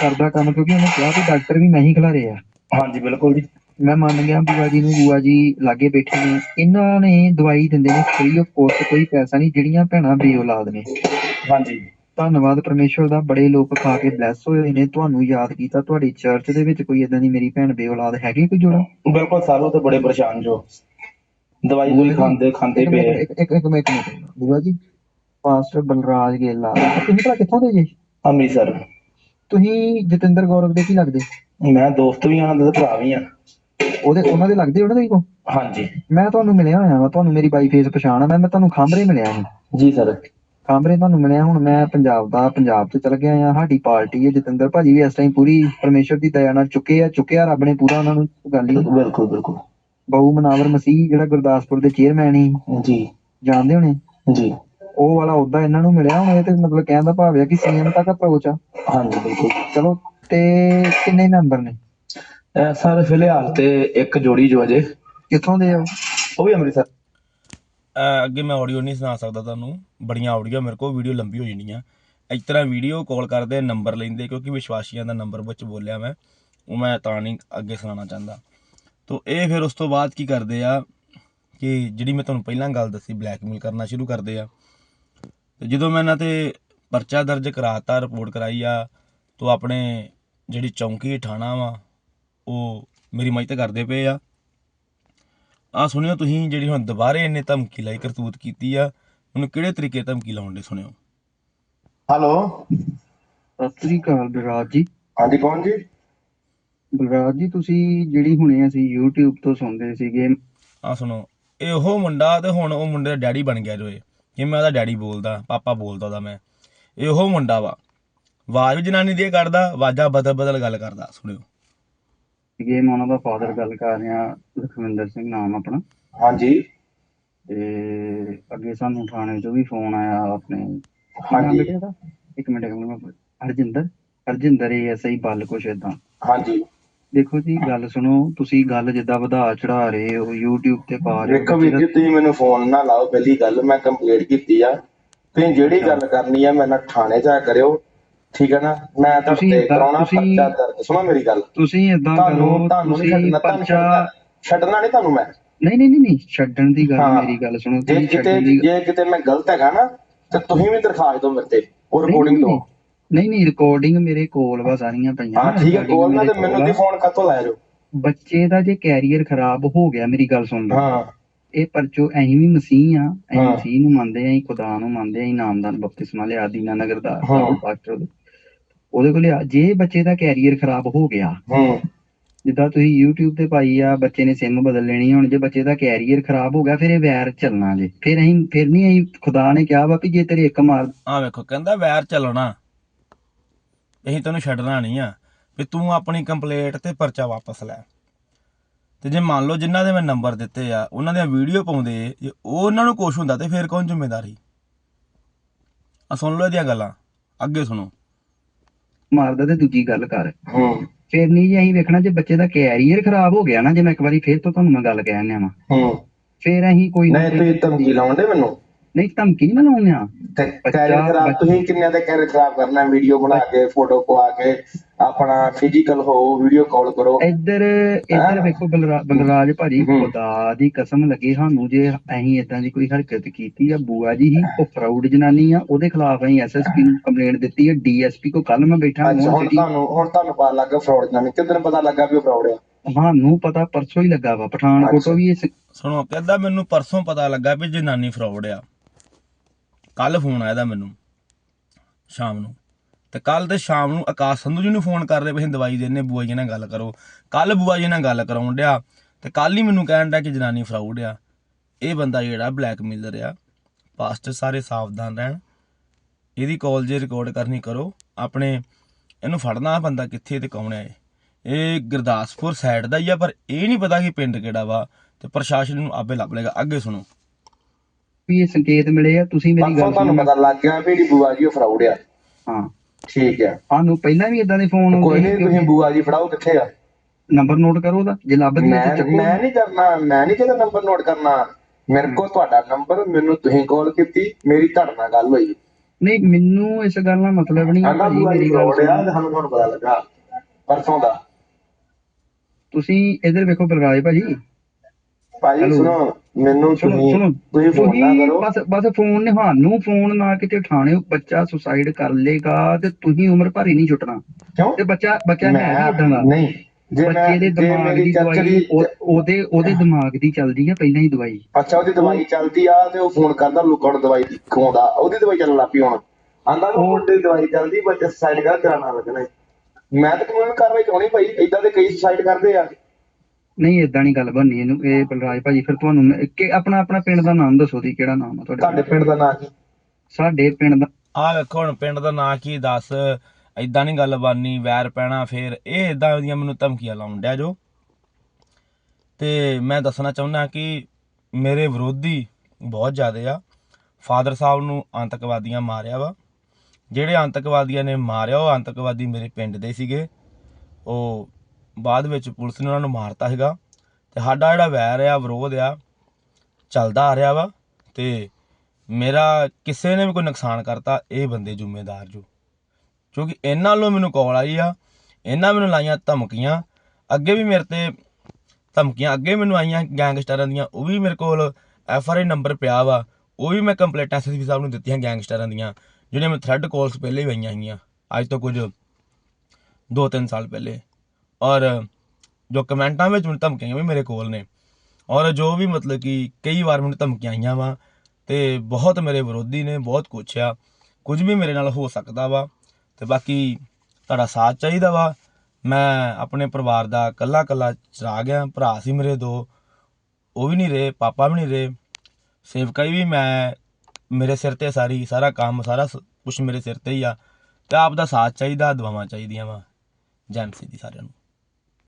ਕਰਦਾ ਕੰਮ ਕਿਉਂਕਿ ਉਹਨੇ ਕਿਹਾ ਕਿ ਡਾਕਟਰ ਵੀ ਮੈਂ ਹੀ ਖਿਲਾਰੇ ਆ। ਹਾਂਜੀ ਬਿਲਕੁਲ ਜੀ। ਮੈਂ ਮੰਨ ਗਿਆ ਬੂਆ ਜੀ ਨੂੰ ਬੂਆ ਜੀ ਲਾਗੇ ਬੈਠੇ ਨੇ ਇਹਨਾਂ ਨੇ ਦਵਾਈ ਦਿੰਦੇ ਨੇ ਫ੍ਰੀ ਆਫ ਕੋਸਟ ਕੋਈ ਪੈਸਾ ਨਹੀਂ ਜਿਹੜੀਆਂ ਭੈਣਾਂ ਬੇਔਲਾਦ ਨੇ। ਹਾਂਜੀ। ਧੰਨਵਾਦ ਪਰਮੇਸ਼ਵਰ ਦਾ ਬੜੇ ਲੋਕ ਖਾ ਕੇ ਬਲੈਸ ਹੋਏ ਨੇ ਤੁਹਾਨੂੰ ਯਾਦ ਕੀਤਾ ਤੁਹਾਡੀ ਚਰਚ ਦੇ ਵਿੱਚ ਕੋਈ ਇਦਾਂ ਦੀ ਮੇਰੀ ਭੈਣ ਬੇਔਲਾਦ ਹੈਗੀ ਕੋਈ ਜੋੜਾ? ਬਿਲਕੁਲ ਸਾਰੇ ਉਹ ਤੇ ਬੜੇ ਪਰੇਸ਼ਾਨ ਜੋ। ਦਵਾਈ ਦੂਈ ਖਾਂਦੇ ਖਾਂਦੇ ਪਏ। ਇੱਕ ਇੱਕ ਇੱਕ ਮਿੰਟ ਬੂਆ ਜੀ ਪਾਸਟਰ ਬਲਰਾਜ ਗੇਲਾ ਤੁਸੀਂ ਭਲਾ ਕਿੱਥੋਂ ਦੇ ਜੀ? ਅੰਮ੍ਰਿਤਸਰ। ਤੁਸੀਂ ਜਤਿੰਦਰ ਗੌਰਵ ਦੇ ਕੀ ਲੱਗਦੇ? ਮੈਂ ਦੋਸਤ ਵੀ ਹਾਂ ਤੇ ਭਰਾ ਵੀ ਹਾਂ ਉਹਦੇ ਉਹਨਾਂ ਦੇ ਲੱਗਦੇ ਉਹਨਾਂ ਦੇ ਹੀ ਕੋ ਹਾਂਜੀ। ਮੈਂ ਤੁਹਾਨੂੰ ਮਿਲਿਆ ਹੋਇਆ ਵਾ ਤੁਹਾਨੂੰ ਮੇਰੀ ਬਾਈ ਫੇਸ ਪਛਾਣ ਆ। ਮੈਂ ਮੈਂ ਤੁਹਾਨੂੰ ਖਾਂਬਰੇ ਮਿਲਿਆ ਸੀ। ਜੀ ਸਰ। ਖਾਂਬਰੇ ਤੁਹਾਨੂੰ ਮਿਲਿਆ ਹੁਣ ਮੈਂ ਪੰਜਾਬ ਦਾ ਪੰਜਾਬ ਚ ਚਲ ਗਿਆ ਆ। ਸਾਡੀ ਪਾਰਟੀ ਹੈ ਜਤਿੰਦਰ ਭਾਜੀ ਵੀ ਇਸ ਟਾਈਮ ਪੂਰੀ ਪਰਮੇਸ਼ਵਰ ਦੀ ਦਇਆ ਨਾਲ ਚੁੱਕੇ ਆ ਚੁੱਕਿਆ ਰੱਬ ਨੇ ਪੂਰਾ ਉਹਨਾਂ ਨੂੰ। ਗੱਲ ਹੀ ਬਿਲਕੁਲ ਬਿਲਕੁਲ। ਬਹੁ ਮਨਾਵਰ ਮਸੀਹ ਜਿਹੜਾ ਗੁਰਦਾਸਪੁਰ ਦੇ ਚੇਅਰਮੈਨ ਸੀ। ਜੀ। ਜਾਣਦੇ ਹੋਣੇ? ਜੀ। ਉਹ ਵਾਲਾ ਉਹਦਾ ਇਹਨਾਂ ਨੂੰ ਮਿਲਿਆ ਹੁਣ ਇਹ ਤੇ ਮਤਲਬ ਕਹਿਣ ਦਾ ਭਾਵ ਹੈ ਕਿ ਸੀਐਮ ਤੱਕ ਅਪਰੋਚ ਆ। ਹਾਂਜੀ ਬਿਲਕੁਲ। ਚਲੋ ਤੇ ਕਿੰਨੇ ਮੈਂਬਰ ਨੇ? ਸਰ ਫਿਲਹਾਲ ਤੇ ਇੱਕ ਜੋੜੀ ਜੋ ਅਜੇ। ਕਿੱਥੋਂ ਦੇ ਆ ਉਹ? ਵੀ ਅੰਮ੍ਰਿਤਸਰ। ਅੱਗੇ ਮੈਂ ਆਡੀਓ ਨਹੀਂ ਸੁਣਾ ਸਕਦਾ ਤੁਹਾਨੂੰ। ਬੜੀਆਂ ਆਡੀਓ ਮੇਰੇ ਕੋਲ ਵੀਡੀਓ ਲੰਬੀ ਹੋ ਜਾਣੀ ਆ ਇਸ ਤਰ੍ਹਾਂ ਵੀਡੀਓ ਕਾਲ ਕਰਦੇ ਨੰਬਰ ਲੈਂਦੇ ਕਿਉਂਕਿ ਵਿਸ਼ਵਾਸੀਆਂ ਦਾ ਨੰਬਰ ਵਿੱਚ ਬੋਲਿਆ ਮੈਂ। ਉਹ ਮੈਂ ਤਾਂ ਨਹੀਂ ਅੱਗੇ ਸੁਣਾਉਣਾ ਚਾਹੁੰਦਾ। ਤੋ ਇਹ ਫਿਰ ਉਸ ਤੋਂ ਬਾਅਦ ਕੀ ਕਰਦੇ ਆ ਕਿ ਜਿਹੜੀ ਮੈਂ ਤੁਹਾਨੂੰ ਪਹਿਲਾਂ ਗੱਲ ਦੱਸੀ ਬਲੈਕਮੇਲ ਕਰਨਾ ਸ਼ੁਰੂ ਕਰਦੇ ਆ। ਤੇ ਜਦੋਂ ਮੈਂ ਇਹਨਾਂ ਤੇ ਪਰਚਾ ਦਰਜ ਕਰਾਤਾ ਰਿਪੋਰਟ ਕਰਾਈ ਆ ਤੋ ਆਪਣੇ ਜਿਹੜੀ ਚੌਂਕੀ ਠਾਣਾ ਵਾ ਉਹ ਮੇਰੀ ਮਦਦ ਕਰਦੇ ਪਏ ਆ। ਆ ਸੁਣਿਓ ਤੁਸੀਂ ਜਿਹੜੀ ਹੁਣ ਦੁਬਾਰੇ ਇਹਨੇ ਧਮਕੀ ਲਾਈ ਕਰਤੂਤ ਕੀਤੀ ਆ ਉਹਨੂੰ ਕਿਹੜੇ ਤਰੀਕੇ ਧਮਕੀ ਲਾਉਣ ਦੇ ਸੁਣਿਓ? ਹੈਲੋ ਸਤਿ ਸ੍ਰੀ ਅਕਾਲ ਬਲਰਾਜ ਜੀ। ਹਾਂਜੀ ਕੌਣ ਜੀ? ਬਲਰਾਜ ਜੀ ਤੁਸੀਂ ਜਿਹੜੀ ਹੁਣੇ ਅਸੀਂ YouTube ਤੋਂ ਸੁਣਦੇ ਸੀਗੇ। ਆ ਸੁਣੋ ਇਹ ਉਹ ਮੁੰਡਾ ਤੇ ਹੁਣ ਉਹ ਮੁੰਡੇ ਦਾ ਡੈਡੀ ਬਣ ਗਿਆ ਜੋ ਇਹ। ਕਿ ਮੈਂ ਉਹਦਾ ਡੈਡੀ ਬੋਲਦਾ ਪਾਪਾ ਬੋਲਦਾ ਉਹਦਾ ਮੈਂ। ਇਹ ਉਹ ਮੁੰਡਾ ਵਾ। ਆਵਾਜ਼ ਵੀ ਜਨਾਨੀ ਦੀ ਇਹ ਕੱਢਦਾ ਆਵਾਜ਼ਾਂ ਬਦਲ ਬਦਲ ਗੱਲ ਕਰਦਾ ਸੁਣਿਓ। ਸੀਗੇ ਮੈਂ ਉਹਨਾਂ ਦਾ ਫਾਦਰ ਗੱਲ ਕਰ ਰਿਹਾ ਲਖਵਿੰਦਰ ਸਿੰਘ ਨਾਮ ਆਪਣਾ। ਹਾਂਜੀ। ਤੇ ਅੱਗੇ ਸਾਨੂੰ ਥਾਣੇ ਤੋਂ ਵੀ ਫੋਨ ਆਇਆ ਆਪਣੇ। ਹਾਂਜੀ। ਇੱਕ ਮਿੰਟ ਇੱਕ ਮਿੰਟ ਹਰਜਿੰਦਰ ਹਰਜਿੰਦਰ ਐਸਆਈ ਬਲ ਕੁਛ ਏਦਾਂ। ਹਾਂਜੀ। ਦੇਖੋ ਜੀ ਗੱਲ ਸੁਣੋ ਤੁਸੀਂ ਗੱਲ ਜਿੱਦਾਂ ਵਧਾ ਚੜਾ ਰਹੇ ਹੋ YouTube ਤੇ ਪਾ ਰਹੇ ਵੇਖੋ ਵੀਰ ਜੀ ਤੁਸੀਂ ਮੈਨੂੰ ਫੋਨ ਨਾ ਲਾਓ ਪਹਿਲੀ ਗੱਲ ਮੈਂ ਕੰਪਲੀਟ ਕੀਤੀ ਆ। ਤੁਸੀਂ ਜਿਹੜੀ ਗੱਲ ਕਰਨੀ ਆ ਮੇਰੇ ਨਾਲ ਥਾਣੇ ਜਾ ਕਰਿਓ ਠੀਕ ਹੈ ਨਾ? ਮੈਂ ਤੁਸੀਂ ਤੁਹਾਡੇ ਕਰਾਉਣਾ ਪਰਚਾ ਦਰਜ ਸੁਣੋ ਮੇਰੀ ਗੱਲ। ਤੁਸੀਂ ਏਦਾਂ ਕਰੋ ਤੁਸੀਂ ਪਰਚਾ ਛੱਡਣਾ ਨਹੀਂ ਤੁਹਾਨੂੰ ਮੈਂ। ਨਹੀਂ ਨਹੀਂ ਨਹੀਂ ਛੱਡਣ ਦੀ ਗੱਲ ਹਾਂ। ਮੇਰੀ ਗੱਲ ਸੁਣੋ ਜੇ ਕਿਤੇ ਜੇ ਕਿਤੇ ਮੈਂ ਗਲਤ ਹੈਗਾ ਨਾ ਤੇ ਤੁਸੀਂ ਵੀ ਦਰਖਾਸਤ ਦਿਓ ਮੇਰੇ ਤੇ ਉਹ ਰਿਕਾਰਡਿੰਗ ਤੋਂ ਨਹੀਂ ਨਹੀਂ ਰਿਕਾਰਡਿੰਗ ਮੇਰੇ ਕੋਲ ਵਾ ਸਾਰੀਆਂ ਪਈਆਂ ਹਾਂ ਠੀਕ ਹੈ ਕੋਲ ਨਾ ਤੇ ਮੈਨੂੰ ਆ। ਫੋਨ ਕਾਤੋਂ ਲਾਇਆ ਜੋ ਬੱਚੇ ਦਾ ਜੇ ਕੈਰੀਅਰ ਖਰਾਬ ਹੋ ਗਿਆ ਮੇਰੀ ਗੱਲ ਸੁਣ ਲਓ। ਹਾਂ। ਇਹ ਪਰਚੋ ਅਸੀਂ ਵੀ ਮਸੀਹ ਆ ਹਾਂ। ਮਸੀਹ ਨੂੰ ਮੰਨਦੇ ਆ ਖੁਦਾ ਨੂੰ ਮੰਨਦੇ ਆ ਅਸੀਂ ਨਾਮਦਾਨ ਬਪਤਿਸਮਾ ਲਿਆ ਦੀਨਾ ਨਗਰ ਦਾ ਹਾਂ। ਪਾਸਟਰ ਉਹਦੇ- ਕੋਲ ਜੇ ਬੱਚੇ ਦਾ ਕੈਰੀਅਰ ਖਰਾਬ ਹੋ ਗਿਆ ਹੂੰ। ਜਿੱਦਾਂ ਤੁਸੀਂ YouTube ਤੇ ਪਾਈ ਆ ਬੱਚੇ ਨੇ ਸਿਮ ਬਦਲ ਲੈਣੀ ਹੁਣ ਜੇ ਬੱਚੇ ਦਾ ਕੈਰੀਅਰ ਖਰਾਬ ਹੋ ਗਿਆ ਫਿਰ ਇਹ ਵੈਰ ਚੱਲਣਾ ਜੇ। ਫਿਰ ਅਸੀਂ ਫਿਰ ਨਹੀਂ ਅਸੀਂ ਖੁਦਾ ਨੇ ਕਿਹਾ ਵਾ ਵੀ ਜੇ ਤੇਰੇ ਇੱਕ ਮਾਰ ਆ ਵੇਖੋ ਕਹਿੰਦਾ ਵੈਰ ਚੱਲਣਾ। ਅਸੀਂ ਤੈਨੂੰ ਛੱਡਣਾ ਨਹੀਂ ਆ ਵੀ ਤੂੰ ਆਪਣੀ ਕੰਪਲੇਂਟ ਤੇ ਪਰਚਾ ਵਾਪਸ ਲੈ। ਤੇ ਜੇ ਮੰਨ ਲਓ ਜਿਨ੍ਹਾਂ ਦੇ ਮੈਂ ਨੰਬਰ ਦਿੱਤੇ ਆ ਉਹਨਾਂ ਦੀਆਂ ਵੀਡੀਓ ਪਾਉਂਦੇ ਜੇ ਉਹ ਉਹਨਾਂ ਨੂੰ ਕੁਛ ਹੁੰਦਾ ਤੇ ਫਿਰ ਕੌਣ ਜ਼ਿੰਮੇਦਾਰੀ? ਆ ਸੁਣ ਲਓ ਇਹਦੀਆਂ ਗੱਲਾਂ ਅੱਗੇ ਸੁਣੋ। ਮਾਰਦਾ ਤੇ ਦੂਜੀ ਗੱਲ ਕਰ। ਹੂੰ। ਫਿਰ ਨਹੀਂ ਜੇ ਅਸੀਂ ਵੇਖਣਾ ਜੇ ਬੱਚੇ ਦਾ ਕੈਰੀਅਰ ਖਰਾਬ ਹੋ ਗਿਆ ਨਾ ਜੇ ਮੈਂ ਇੱਕ ਵਾਰੀ ਫਿਰ ਤੋਂ ਤੁਹਾਨੂੰ ਮੈਂ ਗੱਲ ਕਹਿਣ ਆ ਹੂੰ। ਫਿਰ ਅਸੀਂ ਕੋਈ ਨਹੀਂ ਤੁਸੀਂ ਧਮਕੀ ਲਾਉਂਦੇ ਮੈਨੂੰ? ਨਹੀਂ ਧਮਕੀ ਨਹੀਂ ਮਨਾਉਂਦੇ ਆ ਕੈਰੀਅਰ ਖਰਾਬ ਤੁਸੀਂ ਕਿੰਨਿਆਂ ਦੇ ਕੈਰੀਅਰ ਖਰਾਬ ਕਰਨਾ? ਵੀਡੀਓ ਬਣਾ ਕੇ ਫੋਟੋ ਪਵਾ ਕੇ ਆਪਣਾ ਫਿਜ਼ੀਕਲ ਹੋ ਵੀਡੀਓ ਕਾਲ ਕਰੋ। ਇੱਧਰ ਇੱਧਰ। ਵੇਖੋ ਬਲਰਾ- ਬਲਰਾਜ ਭਾਜੀ। ਖੁਦਾ ਦੀ ਕਸਮ ਲੱਗੇ ਸਾਨੂੰ ਜੇ ਅਸੀਂ ਇਦਾਂ ਦੀ ਕੋਈ ਹਰਕਤ ਕੀਤੀ ਆ ਬੂਆ ਜੀ ਹੀ ਉਹ ਫਰਾਡ ਜਨਾਨੀ ਆ ਉਹਦੇ ਖਿਲਾਫ ਅਸੀਂ ਐਸਐਸਪੀ ਨੂੰ ਕੰਪਲੇਂਟ ਦਿੱਤੀ ਹੈ ਡੀਐਸਪੀ ਕੋ ਕੱਲ ਮੈਂ ਬੈਠਾ ਹੁਣ ਤੁਹਾਨੂੰ ਹੁਣ ਤੁਹਾਨੂੰ ਪਤਾ ਲੱਗਾ ਫਰਾਡ ਨਹੀਂ ਕਿਦਾਂ ਪਤਾ ਲੱਗਾ ਵੀ ਉਹ ਫਰਾਡ ਆ? ਸਾਨੂੰ ਪਤਾ ਪਰਸੋਂ ਹੀ ਲੱਗਾ ਵਾ ਪਠਾਨਕੋਟ ਵੀ ਇਸ ਸੁਣੋ ਕਹਿੰਦਾ ਮੈਨੂੰ ਪਰਸੋਂ ਪਤਾ ਲੱਗਾ ਵੀ ਜਨਾਨੀ ਫਰਾਡ ਆ। ਕੱਲ ਫੋਨ ਆਇਆ ਦਾ ਮੈਨੂੰ, ਸ਼ਾਮ ਨੂੰ। ਤੇ ਕੱਲ ਤੇ ਸ਼ਾਮ ਨੂੰ ਆਕਾਸ਼ ਸੰਧੂ ਜੀ ਨੂੰ ਫੋਨ ਕਰ ਰਹੇ ਪਏ ਸੀ ਦਵਾਈ ਦੇਣੇ ਬੂਆ ਜੀ ਨਾਲ ਗੱਲ ਕਰੋ। ਕੱਲ ਬੂਆ ਜੀ ਨਾਲ ਗੱਲ ਕਰਾਉਣ ਡਿਆ, ਤੇ ਕੱਲ ਹੀ ਮੈਨੂੰ ਕਹਿਣ ਡਿਆ ਕਿ ਜਨਾਨੀ ਫਰਾਡ ਆ। ਇਹ ਬੰਦਾ ਜਿਹੜਾ ਬਲੈਕਮੇਲਰ ਆ ਪਾਸਟਰ ਸਾਰੇ ਸਾਵਧਾਨ ਰਹਿਣ। ਇਹਦੀ ਕਾਲ ਜੇ ਰਿਕਾਰਡ ਕਰਨੀ ਕਰੋ, ਆਪਣੇ ਇਹਨੂੰ ਫੜਨਾ ਬੰਦਾ ਕਿੱਥੇ ਤੇ ਕੌਣ ਹੈ ਇਹ। ਇਹ ਗੁਰਦਾਸਪੁਰ ਸਾਈਡ ਦਾ ਹੀ ਆ, ਪਰ ਇਹ ਨਹੀਂ ਪਤਾ ਕਿ ਪਿੰਡ ਕਿਹੜਾ ਵਾ, ਤੇ ਪ੍ਰਸ਼ਾਸਨ ਨੂੰ ਆਪੇ ਲੱਭ ਲੇਗਾ ਅੱਗੇ ਸੁਣੋ। ਵੀ ਇਹ ਸੰਕੇਤ ਮਿਲੇ ਆ ਤੁਸੀਂ ਮੇਰੀ ਗੱਲ ਤੁਹਾਨੂੰ ਪਤਾ ਲੱਗ ਗਿਆ ਵੀ ਜਿਹੜੀ ਬੂਆ ਜੀ ਉਹ ਫਰਾਡ ਆ। ਹਾਂ। ਠੀਕ ਆ। ਸਾਨੂੰ ਪਹਿਲਾਂ ਵੀ ਇਦਾਂ ਦੇ ਫੋਨ ਕੋਈ ਨਹੀਂ ਤੁਸੀਂ ਬੂਆ ਜੀ ਫੜਾਓ ਕਿੱਥੇ ਆ? ਨੰਬਰ ਨੋਟ ਕਰੋ ਉਹਦਾ ਜੇ ਲੱਭਦੀ ਤਾਂ ਚੱਕੋ। ਮੈਂ ਨਹੀਂ ਕਰਨਾ ਮੈਂ ਨਹੀਂ ਕਿਹਦਾ ਨੰਬਰ ਨੋਟ ਕਰਨਾ। ਮੇਰੇ ਕੋਲ ਤੁਹਾਡਾ ਨੰਬਰ ਮੈਨੂੰ ਤੁਸੀਂ ਕਾਲ ਕੀਤੀ ਮੇਰੀ ਤੁਹਾਡੇ ਨਾਲ ਗੱਲ ਹੋਈ। ਨਹੀਂ ਮੈਨੂੰ ਇਸ ਗੱਲ ਨਾਲ ਮਤਲਬ ਨਹੀਂ ਮੇਰੀ ਗੱਲ ਫਰਾਡ ਆ ਸੁਣੋ। ਤੇ ਸਾਨੂੰ ਤੁਹਾਨੂੰ ਪਤਾ ਲੱਗਾ। ਪਰਸੋਂ ਦਾ। ਤੁਸੀਂ ਇਧਰ ਵੇਖੋ ਬਲਰਾਜ ਭਾਜੀ। ਭਾਈ. ਸੁਣੋ ਮੈਨੂੰ ਤੁਸੀਂ ਤੁਸੀਂ ਫੋਨ ਨਾ ਕਰੋ। ਬਸ ਬਸ ਫੋਨ ਨੇ ਸਾਨੂੰ ਫੋਨ ਨਾ ਕਿਤੇ ਉਠਾਣੇ ਬੱਚਾ ਸੁਸਾਈਡ ਕਰ ਲੇਗਾ ਤੇ ਤੁਸੀਂ ਉਮਰ ਭਰ ਹੀ ਨਹੀਂ ਛੁੱਟਣਾ ਕਿਉਂ? ਤੇ ਬੱਚਾ ਬੱਚਾ ਹੈ ਮੈਂ ਵੀ ਇਦਾਂ ਦਾ। ਨਹੀਂ ਜੇ ਬੱਚੇ ਦੇ ਦਿਮਾਗ ਦੀ ਦਵਾਈ ਉਹਦੇ ਉਹਦੇ ਦਿਮਾਗ ਦੀ ਚੱਲਦੀ ਆ ਪਹਿਲਾਂ ਹੀ ਦਵਾਈ। ਅੱਛਾ ਉਹਦੀ ਦਵਾਈ ਚੱਲਦੀ ਆ ਤੇ ਉਹ ਫੋਨ ਕਰਦਾ ਲੋਕਾਂ ਨੂੰ ਦਵਾਈ ਖਵਾਉਂਦਾ। ਉਹਦੀ ਦਵਾਈ ਚੱਲਣ ਲੱਗ ਪਈ ਹੁਣ। ਆਂਦਾ ਉਹ ਮੁੰਡੇ ਦੀ ਦਵਾਈ ਚੱਲਦੀ ਬੱਚੇ ਸੁਸਾਈਡ ਕਰ ਕਰਾਣਾ ਲੱਗਣਾ। ਮੈਂ ਤਾਂ ਕਾਨੂੰਨੀ ਕਾਰਵਾਈ ਕਰਾਉਣੀ ਭਾਈ ਇਦਾਂ ਦੇ ਕਈ ਸੁਸਾਈਡ ਕਰਦੇ ਆ। ਨਹੀਂ ਇਦਾਂ ਨਹੀਂ ਗੱਲ ਬਣਨੀ ਇਹਨੂੰ ਇਹ ਬਲਰਾਜ ਭਾਜੀ ਫਿਰ ਤੁਹਾਨੂੰ ਮੈਂ- ਕਿ ਆਪਣਾ ਆਪਣਾ ਪਿੰਡ ਦਾ ਨਾਮ ਦੱਸੋ ਦੀ ਕਿਹੜਾ ਨਾਮ ਆ ਤੁਹਾਡੇ? ਤੁਹਾਡੇ ਪਿੰਡ ਦਾ ਨਾਂ ਕੀ? ਸਾਡੇ ਪਿੰਡ ਦਾ ਆ ਵੇਖੋ ਹੁਣ ਪਿੰਡ ਦਾ ਨਾਂ ਕੀ ਦੱਸ ਐਦਾਂ ਨਹੀਂ ਗੱਲ ਬਾਨੀ ਵੈਰ ਪੈਣਾ ਫੇਰ ਇਹ ਇਦਾਂ ਦੀਆਂ ਮੈਨੂੰ ਧਮਕੀਆਂ ਲਾਉਣ ਡਿਆ ਜੋ। ਤੇ ਮੈਂ ਦੱਸਣਾ ਚਾਹੁੰਦਾ ਕਿ ਮੇਰੇ ਵਿਰੋਧੀ ਬਹੁਤ ਜ਼ਿਆਦੇ ਆ। ਫਾਦਰ ਸਾਹਿਬ ਨੂੰ ਆਤੰਕਵਾਦੀਆਂ ਮਾਰਿਆ ਵਾ। ਜਿਹੜੇ ਆਤੰਕਵਾਦੀਆਂ ਨੇ ਮਾਰਿਆ ਉਹ ਆਤੰਕਵਾਦੀ ਮੇਰੇ ਪਿੰਡ ਦੇ ਸੀਗੇ। ਉਹ ਬਾਅਦ ਵਿੱਚ ਪੁਲਿਸ ਨੇ ਉਹਨਾਂ ਨੂੰ ਮਾਰਤਾ ਹੈਗਾ ਤੇ ਸਾਡਾ ਜਿਹੜਾ ਵੈਰ ਆ, ਵਿਰੋਧ ਆ, ਚੱਲਦਾ ਆ ਰਿਹਾ ਵਾ। ਤੇ ਮੇਰਾ ਕਿਸੇ ਨੇ ਵੀ ਕੋਈ ਨੁਕਸਾਨ ਕਰਤਾ, ਇਹ ਬੰਦੇ ਜ਼ਿੰਮੇਦਾਰ ਜੋ। ਕਿਉਂਕਿ ਇਹਨਾਂ ਵੱਲੋਂ ਮੈਨੂੰ ਕਾਲ ਆਈ ਆ, ਇਹਨਾਂ ਮੈਨੂੰ ਲਾਈਆਂ ਧਮਕੀਆਂ। ਅੱਗੇ ਵੀ ਮੇਰੇ ਤੇ ਧਮਕੀਆਂ, ਅੱਗੇ ਮੈਨੂੰ ਆਈਆਂ ਗੈਂਗਸਟਰਾਂ ਦੀਆਂ, ਉਹ ਵੀ ਮੇਰੇ ਕੋਲ ਐਫ ਆਰ ਆਈ ਨੰਬਰ ਪਿਆ ਵਾ। ਉਹ ਵੀ ਮੈਂ ਕੰਪਲੀਟ ਐਸਐਸਪੀ ਸਾਹਿਬ ਨੂੰ ਦਿੱਤੀਆਂ ਗੈਂਗਸਟਰਾਂ ਦੀਆਂ, ਜਿਹੜੀਆਂ ਮੈਂ ਥ੍ਰੈਡ ਕਾਲਸ ਪਹਿਲੇ ਵੀ ਆਈਆਂ ਹੈਗੀਆਂ ਅੱਜ ਤੋਂ ਕੁਝ 2-3 ਸਾਲ ਪਹਿਲੇ। ਔਰ ਜੋ ਕਮੈਂਟਾਂ ਵਿੱਚ ਮੈਨੂੰ ਧਮਕੀਆਂ ਵੀ ਮੇਰੇ ਕੋਲ ਨੇ। ਔਰ ਜੋ ਵੀ ਮਤਲਬ ਕਿ ਕਈ ਵਾਰ ਮੈਨੂੰ ਧਮਕੀਆਂ ਆਈਆਂ ਵਾ ਤੇ ਬਹੁਤ ਮੇਰੇ ਵਿਰੋਧੀ ਨੇ, ਬਹੁਤ ਕੁਛ ਆ। ਕੁਝ ਵੀ ਮੇਰੇ ਨਾਲ ਹੋ ਸਕਦਾ ਵਾ ਤੇ ਬਾਕੀ ਤੁਹਾਡਾ ਸਾਥ ਚਾਹੀਦਾ ਵਾ। ਮੈਂ ਆਪਣੇ ਪਰਿਵਾਰ ਦਾ ਕੱਲਾ ਕੱਲਾ ਚਰਾ ਗਿਆ, ਭਰਾ ਸੀ ਮੇਰੇ ਦੋ, ਉਹ ਵੀ ਨਹੀਂ ਰਹੇ, ਪਾਪਾ ਵੀ ਨਹੀਂ ਰਹੇ। ਸੇਵਕਾਈ ਵੀ ਮੈਂ, ਮੇਰੇ ਸਿਰ ਤੇ ਸਾਰੀ, ਸਾਰਾ ਕੰਮ, ਸਾਰਾ ਕੁਝ ਮੇਰੇ ਸਿਰ ਤੇ ਹੀ ਆ। ਤੇ ਆਪ ਦਾ ਸਾਥ ਚਾਹੀਦਾ ਦਵਾਵਾਂ ਚਾਹੀਦੀਆਂ ਵਾ। ਜੈਮਸੀ ਦੀ ਸਾਰਿਆਂ ਨੂੰ।